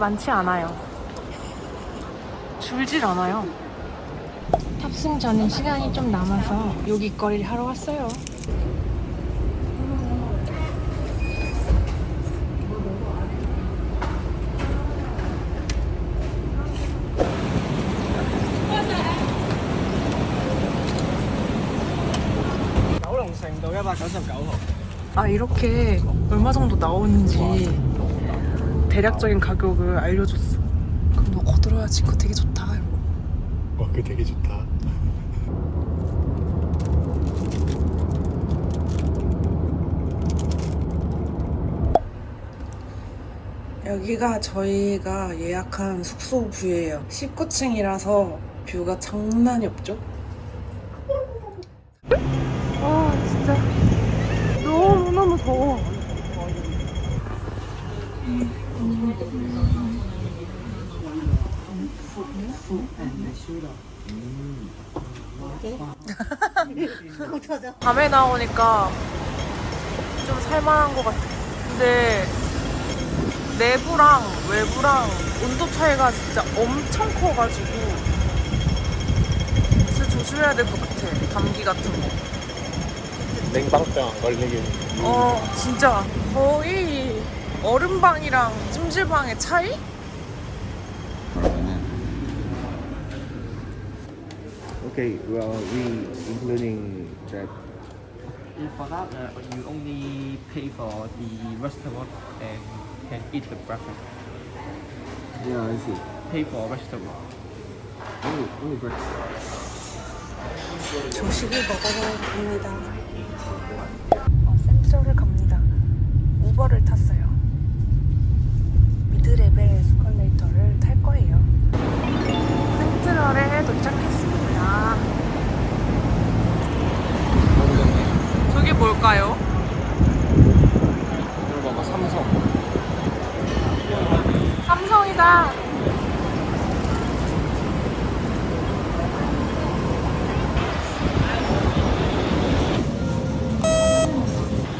많지 않아요. 줄질 않아요. 탑승 전에 시간이 좀 남아서 여기 거리를 하러 왔어요. 아 이렇게 얼마 정도 나오는지 대략적인 가격을 알려줬어. 그럼 너 거들어야지. 그거 되게 좋다. 이러고. 와, 그거 되게 좋다. 여기가 저희가 예약한 숙소 뷰예요. 19층이라서 뷰가 장난이 없죠? 아 진짜 너무 너무 더워. 밤에 나오니까 좀 살만한 것 같아. 근데 내부랑 외부랑 온도 차이가 진짜 엄청 커가지고 진짜 조심해야 될 것 같아. 감기 같은 거. 냉방병 안 걸리게. 어, 진짜 거의 얼음방이랑 찜질방의 차이? Okay, well, we including that. And for that, uh, you only pay for the vegetable and can eat the breakfast. Yeah, I see. Pay for vegetable. Only, only breakfast. 조식을 먹으러 갑니다. 어, 센트럴을 갑니다. 우버를 탔어요. 뭘까요? 이거 봐봐, 삼성. 삼성이다.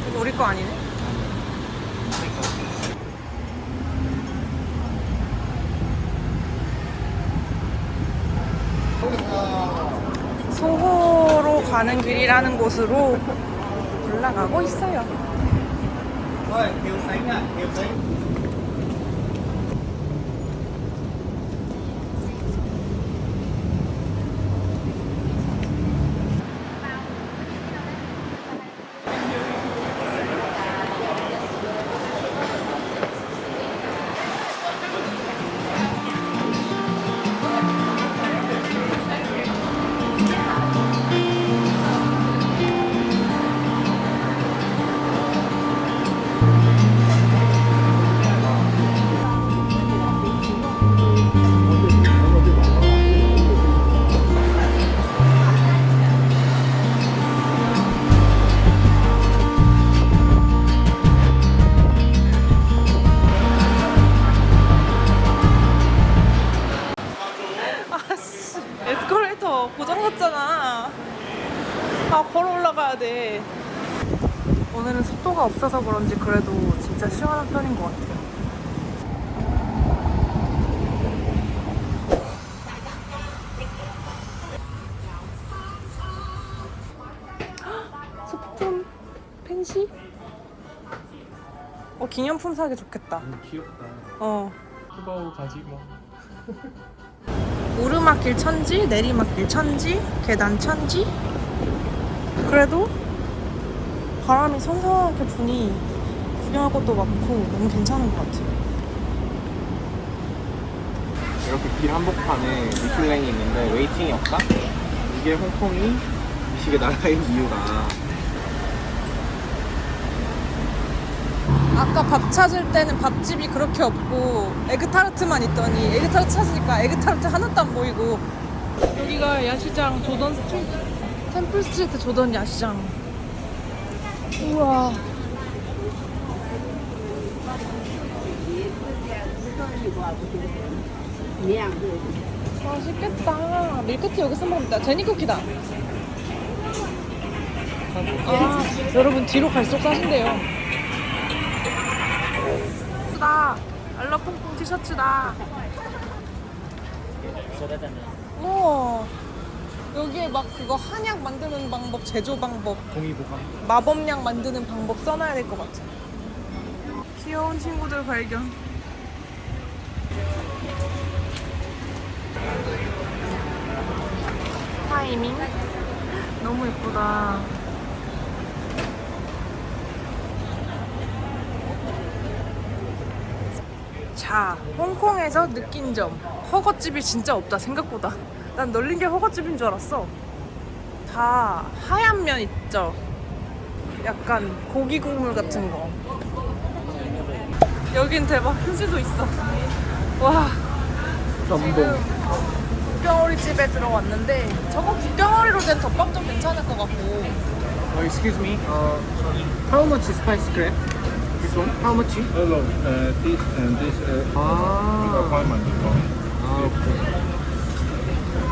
이거 우리 거 아니네? 소호로 가는 길이라는 곳으로 올라가고 있어요. 속도가 없어서 그런지 그래도 진짜 시원한 편인 것 같아요 헉, 소품 펜시? 어 기념품 사기 좋겠다 귀엽다. 어 그거 가지 뭐. 오르막길 천지, 내리막길 천지, 계단 천지. 그래도 바람이 선선하게 부니 구경할 것도 많고 너무 괜찮은 것 같아요. 이렇게 길 한복판에 미슐랭이 있는데 웨이팅이 없다? 이게 홍콩이 미식의 나라인 이유가 아까 밥 찾을 때는 밥집이 그렇게 없고 에그타르트만 있더니 에그타르트 찾으니까 에그타르트 하나도 안 보이고 여기가 야시장 조던 스트리트 템플 스트리트 조던 야시장 우와. 맛있겠다. 밀크티 여기서 먹는다. 제니 쿠키다. 아 여러분 뒤로 갈수록 싸신대요. 나 알라퐁퐁 티셔츠다. 우와. 여기에 막 그거 한약 만드는 방법, 제조 방법, 동의보감. 마법약 만드는 방법 써놔야 될 것 같아. 귀여운 친구들 발견. 타이밍. 너무 예쁘다. 자, 홍콩에서 느낀 점. 허거집이 진짜 없다, 생각보다. 난 널린 게 허거집인 줄 알았어. 다 하얀 면 있죠? 약간 고기 국물 같은 거. 여긴 대박 휴지도 있어. 와, 전복. 국경오리 집에 들어왔는데 저거 국경오리로 된 덮밥 좀 괜찮을 것 같고. Uh, excuse me. Uh, how much is spice crab? This one? How much? Hello, uh, this and this uh, 아. appointment. 아, 오케이.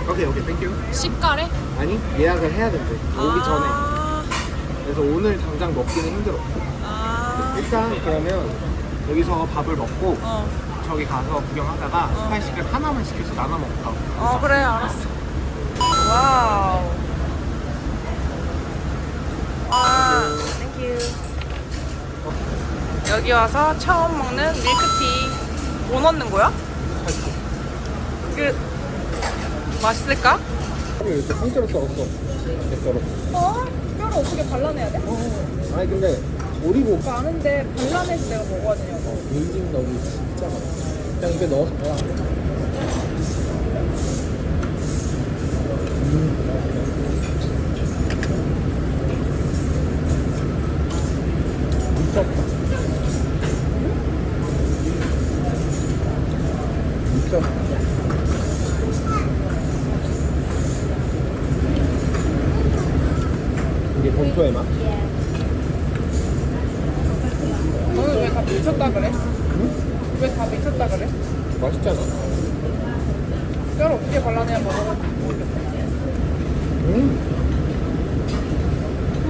오케이, 오케이. 땡큐. 식가래? 아니, 예약을 해야 된대. 오기 전에. 아, 그래서 오늘 당장 먹기는 힘들어. 아, 일단 그러면 여기서 밥을 먹고 어, 저기 가서 구경하다가 스파이시 크랩 하나만 시켜서 나눠 먹을까? 어 그래 알았어. 와우. 아, 땡큐. 여기 와서 처음 먹는 밀크티. 뭐 넣는 거야? 그 맛있을까? 이렇게 통째로 썰었어. 썰어. 어? 뼈를 어떻게 발라내야 돼? 아니 근데 오리고 그거 아는데 발라내서 내가 먹어야 되냐고. 베이징 넣기 진짜 많아. 그냥 입에 넣어서 봐. 미쳤 맛있잖아. 뼈를 어떻게 발라내야 모르겠어. 음.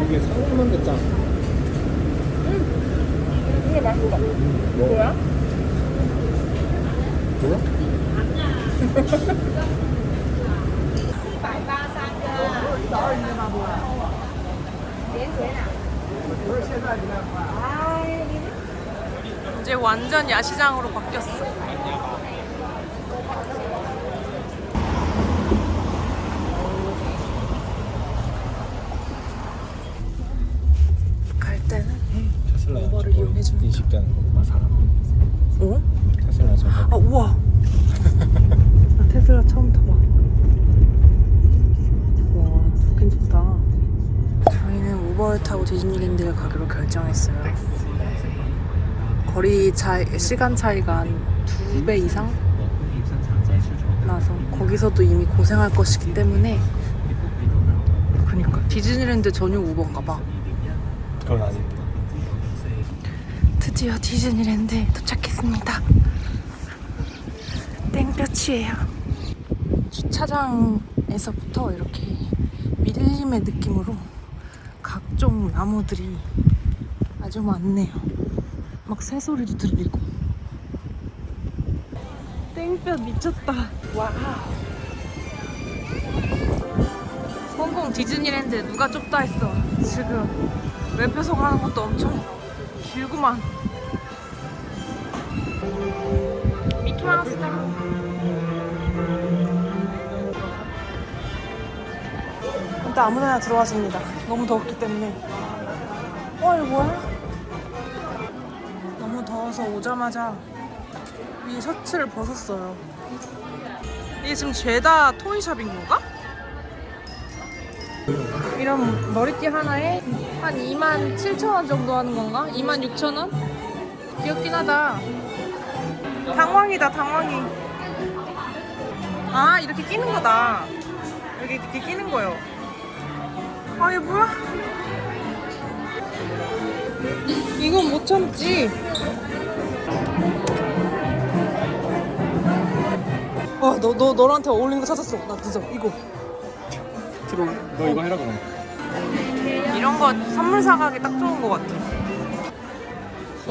이게 상큼한데 짱. 이게 맛있다. 뭐? 뭐야? 뭐야? 이제 완전 야시장으로 바뀌었어. 갈 때는 테슬라 우버를 이용 해 줍니다. 인식되는 거구만 사람. 어? 테슬라 저거. 아 우와. 나 테슬라 처음 타봐. 와 괜찮다. 저희는 우버를 타고 디즈니랜드를 가기로 결정했어요. 거리 차이, 시간 차이가 한 두 배 이상 나서 거기서도 이미 고생할 것이기 때문에 그러니까 디즈니랜드 전용 우버인가 봐. 그건 아닌데. 드디어 디즈니랜드에 도착했습니다. 땡볕이에요. 주차장에서부터 이렇게 밀림의 느낌으로 각종 나무들이 아주 많네요. 막 새소리도 들리고. 땡볕 미쳤다. 와. 홍콩 디즈니랜드 누가 좁다 했어. 지금 웹배송 하는 것도 엄청 길구만. 미키마우스다. 일단 아무나 들어왔습니다. 너무 덥기 때문에. 어, 이거 뭐야? 너무 더워서 오자마자 이 셔츠를 벗었어요. 이게 지금 죄다 토이샵인 건가? 이런 머리띠 하나에 한 2만 7천 원 정도 하는 건가? 2만 6천 원? 귀엽긴 하다. 당황이다, 당황이. 아, 이렇게 끼는 거다. 이렇게, 이렇게 끼는 거요. 아, 얘 뭐야? 이건 못 참지. 와, 너, 너, 너한테 어울리는 거 찾았어. 나 늦어. 이거. 트롤. 너 이거 해라 그럼. 이런 거 선물 사가기 딱 좋은 거 같아.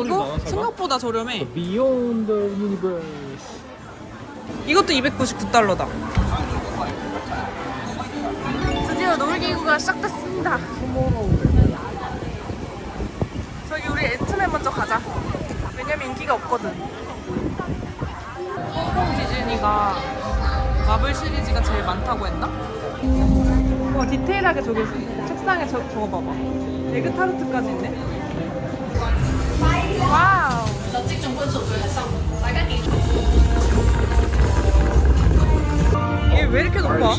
이거 생각보다 저렴해. Beyond the Universe. 이것도 299달러다. 드디어 놀이기구가 시작됐습니다. 저기 우리 앤트맨 먼저 가자. 왜냐면 인기가 없거든. 홍콩 디즈니가 마블 시리즈가 제일 많다고 했나? 와 디테일하게 저기 책상에 저, 저거 봐봐. 에그 타르트까지 있네. 와우. 이게 왜 이렇게 높아?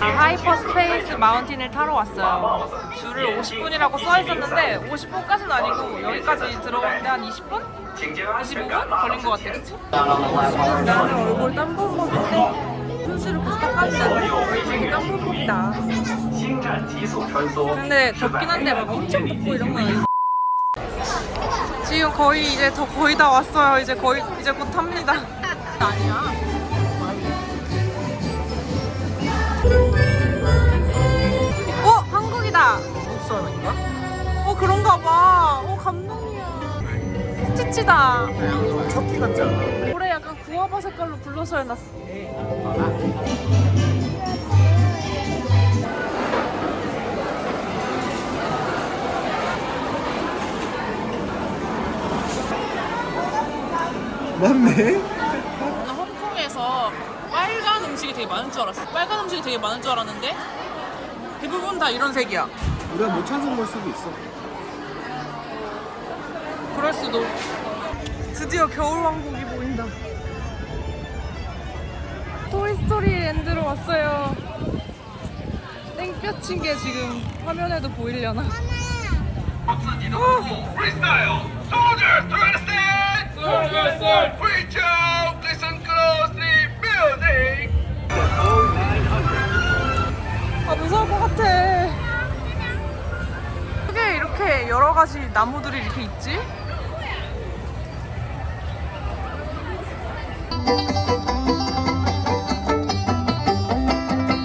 하이퍼 스페이스 마운틴을 타러 왔어요. 줄을 50분이라고 써 있었는데 50분까지는 아니고 여기까지 들어오는데 한 20분? 25분 걸린 것 같아, 그치? 나는 얼굴 땀범벅인데 손수를 계속 닦았는데 되게 땀범벅이다. 근데 덥긴 한데 막 엄청 덥고 이런 건 아니고. 지금 거의 이제 더 거의 다 왔어요. 이제 거의 이제 곧 탑니다. 아니야. 어 한국이다. 목사인가? 어 그런가 봐. 어 감동이야. 스티치다. 척키 같지 않아? 올해 약간 구아바 색깔로 불러서 해놨어. 맞네. 나는 홍콩에서 빨간 음식이 되게 많은 줄 알았어. 빨간 음식이 되게 많은 줄 알았는데 대부분 다 이런 색이야. 우리가 못 찾은 걸 수도 있어. 그럴 수도. 드디어 겨울왕국이 보인다. 토이스토리 랜드로 왔어요. 땡볕인 게 지금 화면에도 보이려나? Do you understand? Sir, yes, sir! 아 무서울 것 같아. 크게 이렇게 여러 가지 나무들이 이렇게 있지?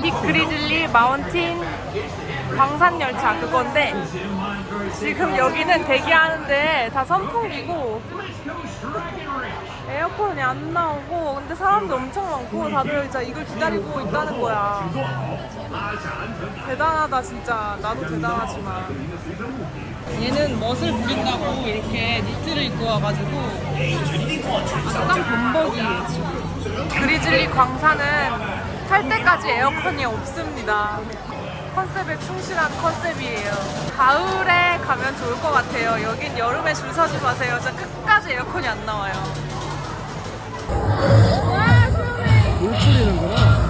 빅 그리즐리 마운틴 광산 열차 그건데 지금 여기는 대기하는데 다 선풍기고 에어컨이 안 나오고 근데 사람도 엄청 많고 다들 진짜 이걸 기다리고 있다는 거야. 대단하다 진짜. 나도 대단하지만. 얘는 멋을 부린다고 이렇게 니트를 입고 와가지고 약간 지금. 그리즐리 광산은 탈 때까지 에어컨이 없습니다 컨셉에 충실한 컨셉이에요 가을에 가면 좋을 것 같아요 여긴 여름에 줄 서지 마세요 진짜 끝까지 에어컨이 안 나와요 물 뿌리는구나.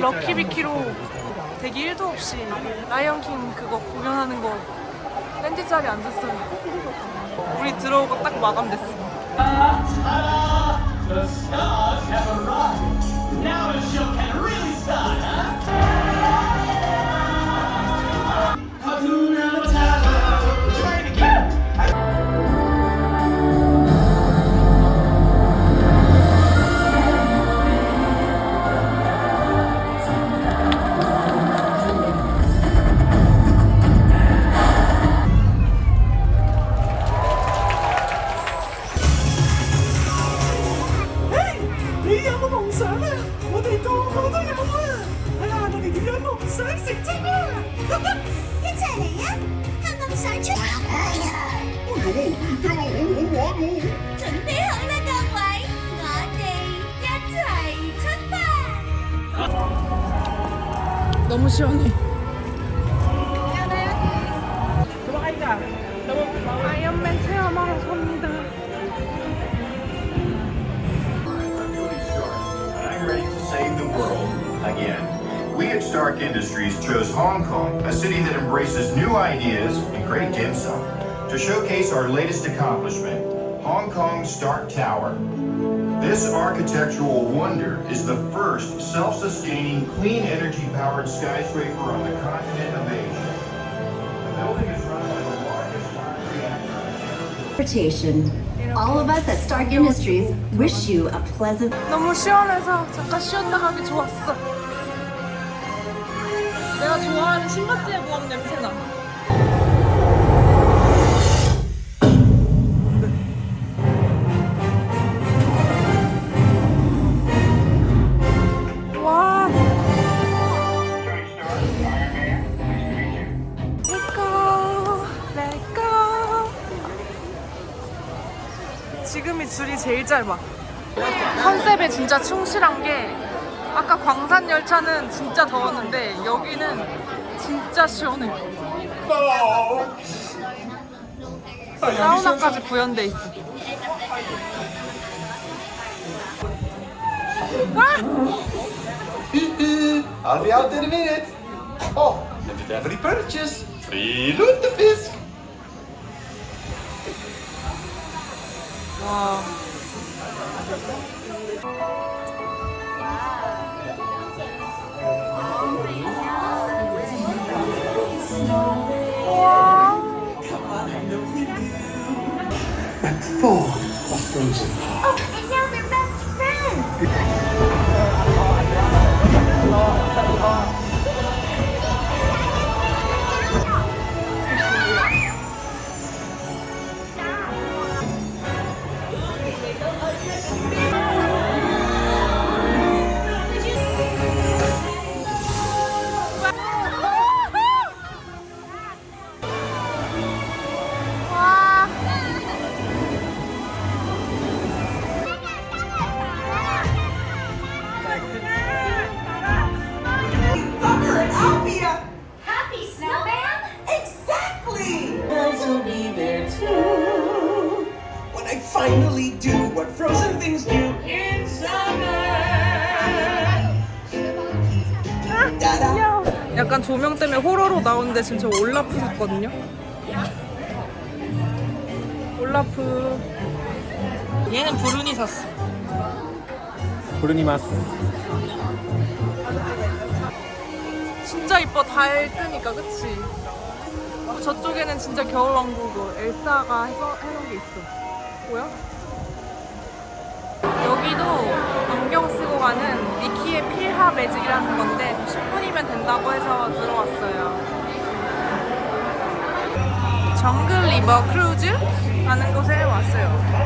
럭키비키로 대기 1도 없이 라이언킹 그거 공연하는 거 렌즈 자리 앉았어요. 들어오고 딱 마감됐어. We at Stark Industries chose Hong Kong, a city that embraces new ideas and great dim sum, to showcase our latest accomplishment, Hong Kong Stark Tower. This architectural wonder is the first self-sustaining, clean energy-powered skyscraper on the continent of Asia. The building is run by the largest reactor. transportation. It All of us at Stark Industries wish you a pleasant 너무 시원해서 잠깐 쉬었다 가기 좋았어. 내가 좋아하는 신맛지에 모험 냄새나. 와. Go. 지금이 줄이 제일 짧아. 컨셉에 진짜 충실한 게 아까 광산 열차는 진짜 더웠는데 여기는 진짜 시원해. 사우나까지 구현돼 있어. I'll be out in a minute. Oh, and did every purchase. Free lutefisk. 와. and full of frozen. Oh, and now they're best friends! Finally do what frozen things do in summer. 약간 조명 때문에 호러로 나오는데 지금 저 올라프 샀거든요. 올라프. 얘는 브루니 샀어. 브루니 마스. 진짜 이뻐 달 뜨니까 그치? 어, 저쪽에는 진짜 겨울왕국이고 엘사가 해서 해놓은 게 있어 뭐야? 여기도 안경 쓰고 가는 미키의 필하 매직이라는 건데 10분이면 된다고 해서 들어왔어요 정글 리버 크루즈? 라는 곳에 왔어요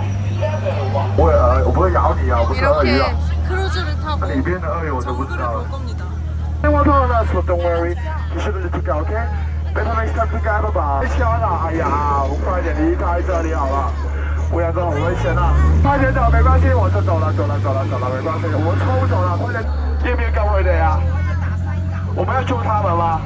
我呃，我不会咬你啊，我不是鳄鱼 이렇게 啊。 크루즈를 타고 里边的鳄鱼我都不知 정글을 道 볼 。 겁니다 电话通了，说 Don't worry，你是不是 pick OK？被他们 start pick up 吧。太小了，哎呀，我快点离开这里好了。 我想说好危险啊！快点走，没关系，我就走了，走了，走了，走了，没关系，我抽走了，快点，要不要跟我的呀？我们要救他们吗？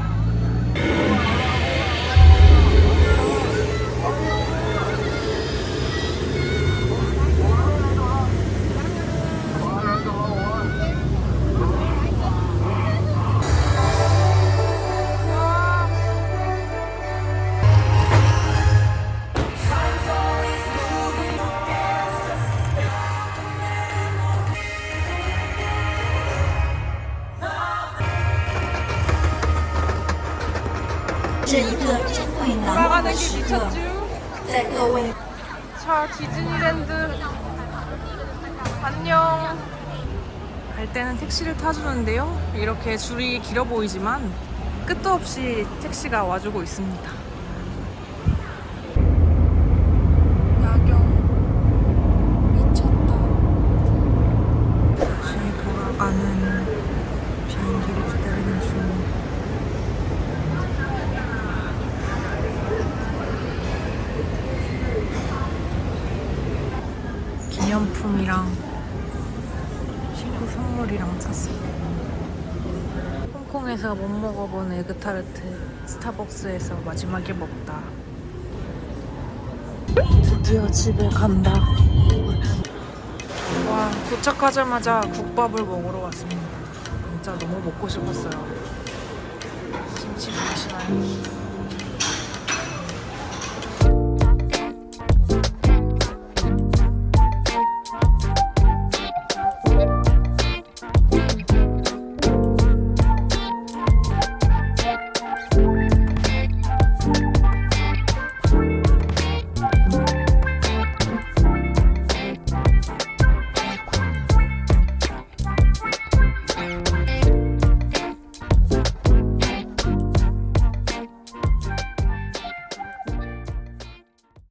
택시를 타주는데요. 이렇게 줄이 길어 보이지만 끝도 없이 택시가 와주고 있습니다. 야경 미쳤다. 다시 돌아가는 비행기를 기다리는 중. 기념품이랑 친구 선물이랑 샀어요. 홍콩에서 못 에그타르트 스타벅스에서 마지막에 먹다. 드디어 집에 간다. 와 도착하자마자 국밥을 먹으러 왔습니다. 진짜 너무 먹고 싶었어요. 김치 보이시나요?